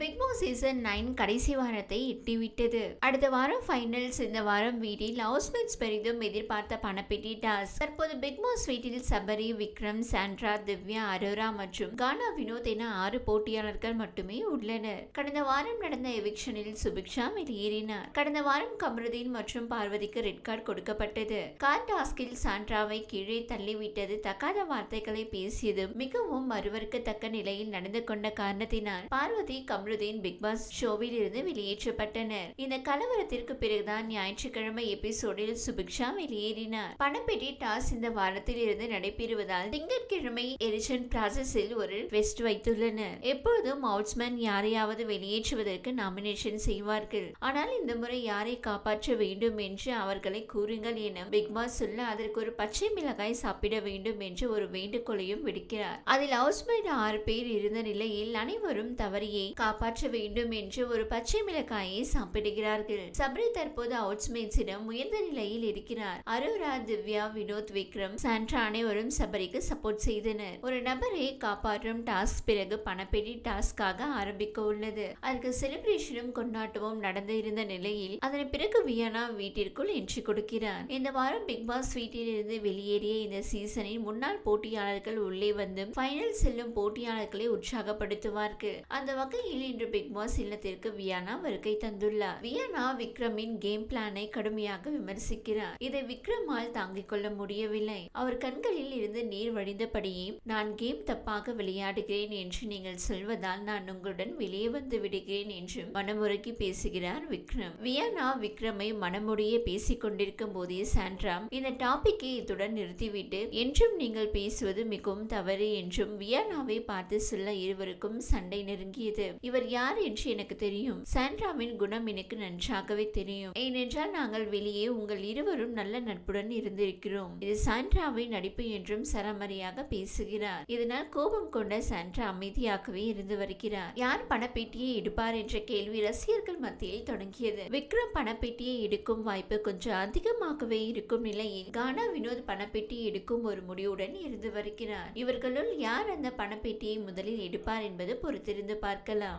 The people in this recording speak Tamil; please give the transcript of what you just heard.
பிக் பாஸ் சீசன் நைன் கடைசி வாரத்தை எட்டிவிட்டது. அடுத்த வாரம் ஃபைனல்ஸ் இந்த வாரம் வீட்டில் ஹவுஸ்மேட்ஸ் பெரிதும் எதிர்பார்த்த பணப்பெட்டி டாஸ். தற்போது பிக் பாஸ் வீட்டில் சபரி விக்ரம் சாண்ட்ரா திவ்யா அரோரா மற்றும் கானா வினோத் என ஆறு போட்டியாளர்கள் மட்டுமே உள்ளனர். கடந்த வாரம் நடந்த எவிக்ஷனில் சுபிக்ஷா வெளியேறினார். கடந்த வாரம் கமருதீன் மற்றும் பார்வதிக்கு ரெட் கார்டு கொடுக்கப்பட்டது. கார் டாஸ்கில் சாண்ட்ராவை கீழே தள்ளிவிட்டது தக்காத வார்த்தைகளை பேசியது மிகவும் மறுவருக்கத்தக்க நிலையில் நடந்து கொண்ட காரணத்தினால் பார்வதி கமருதீன் பிக் பாஸ் ஷோவில் இருந்து வெளியேற்றப்பட்டனர். இந்த கலவரத்திற்கு பிறகுதான் ஞாயிற்றுக்கிழமை எபிசோடில் சுபிக்ஷா வெளியேறினார். பணப்பெட்டி டாஸ் இந்த வாரத்தில் இருந்து நடைபெறுவதால் திங்கட்கிழமை எரிஷன் ப்ராசஸில் ஒரு வெஸ்ட் வைத்துள்ளனர். எப்பொழுதும் அவுட்ஸ்மேன் யாரையாவது வெளியேற்றுவதற்கு நாமினேஷன் செய்வார்கள். ஆனால் இந்த முறை யாரை காப்பாற்ற வேண்டும் என்று அவர்களை கூறுங்கள் என பிக் பாஸ் சொல்ல அதற்கு ஒரு பச்சை மிளகாய் சாப்பிட வேண்டும் என்று ஒரு வேண்டுகோளையும் விடுக்கிறார். அதில் ஹவுஸ்மேட் ஆறு பேர் இருந்த நிலையில் அனைவரும் தவறியை காப்பாற்ற வேண்டும் என்று ஒரு பச்சை மிளகாயை சாப்பிடுகிறார்கள். சபரி தற்போது அவுட்ஸ்மேட்ஸிடம் உயர்ந்த நிலையில் இருக்கிறார். அரோரா திவ்யா வினோத் விக்ரம் சாண்ட்ரா அனைவரும் சபரிக்கு சப்போர்ட் செய்தனர். ஒரு நபரை காப்பாற்றும் டாஸ்க் பிறகு பணப்பெட்டி டாஸ்காக ஆரம்பிக்க உள்ளது. அதற்கு செலிப்ரேஷனும் கொண்டாட்டமும் நடந்து இருந்த நிலையில் அதன் பிறகு வியனா வீட்டிற்குள் என்ட்ரி கொடுக்கிறார். இந்த வாரம் பிக் பாஸ் வீட்டில் இருந்து வெளியேறிய இந்த சீசனில் முன்னாள் போட்டியாளர்கள் உள்ளே வந்து ஃபைனல் செல்லும் போட்டியாளர்களை உற்சாகப்படுத்துவார்கள். அந்த வகையில் இன்று பிக் பாஸ் இல்லத்திற்கு வியானா வருகை தந்துள்ளார். வியானா விக்ரமின் கேம் பிளானை கடுமையாக விமர்சிக்கிறார். இதை விக்ரமால் தாங்கிக் கொள்ள முடியவில்லை. அவர் கண்களில் இருந்து நீர் வடிந்தபடியே நான் கேம் தப்பாக விளையாடுகிறேன் என்று நீங்கள் சொல்வதால் நான் உங்களுடன் வெளியே வந்து விடுகிறேன் என்று மனமுறக்கி பேசுகிறார் விக்ரம். வியானா விக்ரமை மனமுடைய பேசிக் கொண்டிருக்கும் போதே சாண்ட்ராம் இந்த டாபிக்கை இத்துடன் நிறுத்திவிட்டு என்றும் நீங்கள் பேசுவது மிகவும் தவறு என்றும் வியானாவை பார்த்து சொல்ல இருவருக்கும் சண்டை நெருங்கியது. இவர் யார் என்று எனக்கு தெரியும். சாண்ட்ராவின் குணம் எனக்கு நன்றாகவே தெரியும். ஏனென்றால் நாங்கள் வெளியே உங்கள் இருவரும் நல்ல நட்புடன் இருந்திருக்கிறோம். இது சாண்ட்ராவின் நடிப்பு என்றும் சரமரியாக பேசுகிறார். இதனால் கோபம் கொண்ட சாண்ட்ரா அமைதியாகவே இருந்து வருகிறார். யார் பணப்பேட்டியை எடுப்பார் என்ற கேள்வி ரசிகர்கள் மத்தியில் தொடங்கியது. விக்ரம் பணப்பெட்டியை எடுக்கும் வாய்ப்பு கொஞ்சம் அதிகமாகவே இருக்கும் நிலையில் கானா வினோத் பணப்பெட்டி எடுக்கும் ஒரு முடிவுடன் இருந்து வருகிறார். இவர்களுள் யார் அந்த பணப்பேட்டியை முதலில் எடுப்பார் என்பது பொறுத்திருந்து பார்க்கலாம்.